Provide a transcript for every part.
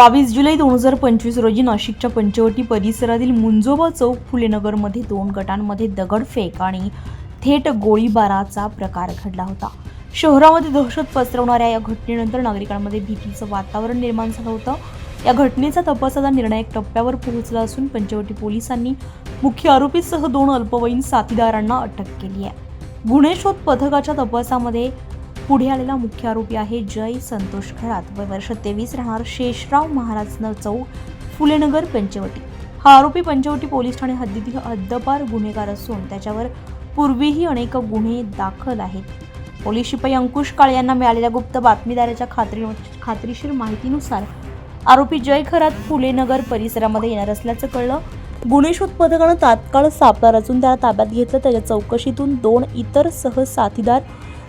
बावीस जुलै दोन हजार पंचवीस रोजी नाशिकच्या पंचवटी परिसरातील मुंजोबा चौक फुलेनगरमध्ये दोन गटांमध्ये दगडफेक आणि थेट गोळीबाराचा प्रकार घडला होता. शहरामध्ये दहशत पसरवणाऱ्या या घटनेनंतर नागरिकांमध्ये भीतीचं वातावरण निर्माण झालं होतं. या घटनेचा तपासाचा निर्णायक टप्प्यावर पोहोचला असून पंचवटी पोलिसांनी मुख्य आरोपीसह दोन अल्पवयीन साथीदारांना अटक केली आहे. गुन्हे शोध पथकाच्या तपासामध्ये पुढे आलेला मुख्य आरोपी आहे जय संतोष खरात. वय वर्ष तेवीस राहणार शेषराव महाराज चौक फुलेनगर पंचवटी. हा आरोपी पंचवटी पोलीस ठाणे हद्दीतील हद्दपार गुन्हेगार असून त्याच्यावर पूर्वीही अनेक गुन्हे दाखल आहेत. पोलीस शिपाई अंकुश काळे यांना मिळालेल्या गुप्त बातमीदाराच्या खात्री खात्रीशीर माहितीनुसार आरोपी जय खरात फुलेनगर परिसरामध्ये येणार असल्याचं कळलं. गुन्हे शोध पथकानं तात्काळ सापळा रचून त्याला ताब्यात घेतलं. त्याच्या चौकशीतून दोन इतर सह साथीदार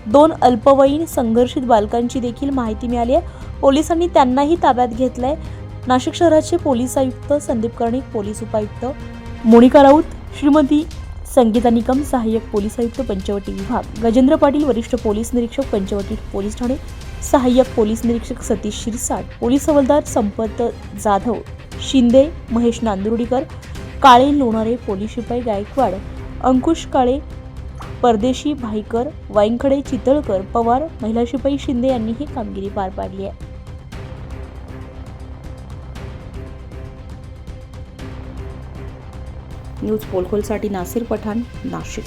दोन अल्पवयीन संघर्षित बालकांची देखील माहिती मिळाली आहे. पोलिसांनी त्यांनाही ताब्यात घेतलंय. नाशिक शहराचे पोलीस आयुक्त संदीप कर्णिक पोलीस उपायुक्त मोनिका राऊत श्रीमती संगीता निकम सहाय्यक पोलीस आयुक्त पंचवटी विभाग गजेंद्र पाटील वरिष्ठ पोलीस निरीक्षक पंचवटी पोलीस ठाणे सहाय्यक पोलीस निरीक्षक सतीश शिरसाट पोलीस हवालदार संपत जाधव शिंदे महेश नांदुर्डीकर काळे लोणारे पोलीस शिपाई गायकवाड अंकुश काळे परदेशी भाईकर वाईंखडे चितळकर पवार महिलाशिपाई शिंदे यांनी ही कामगिरी पार पाडली आहे. न्यूज पोलखोलसाठी नासिर पठाण नाशिक.